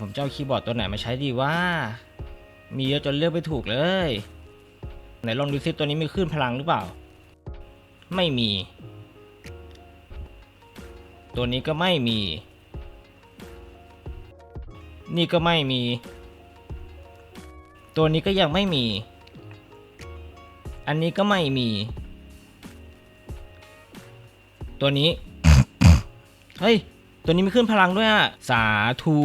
ผมจะเอาคีย์บอร์ดตัวไหนมาใช้ดีว่า มีเยอะจนเลือกไม่ถูกเลย ไหนลองดูซิตัวนี้มีคลื่นพลังหรือเปล่า ไม่มี ตัวนี้ก็ไม่มี นี่ก็ไม่มี ตัวนี้ก็ยังไม่มี อันนี้ก็ไม่มี ตัวนี้ เฮ้ย ตัวนี้มีขึ้นพลังด้วยอะสาธุ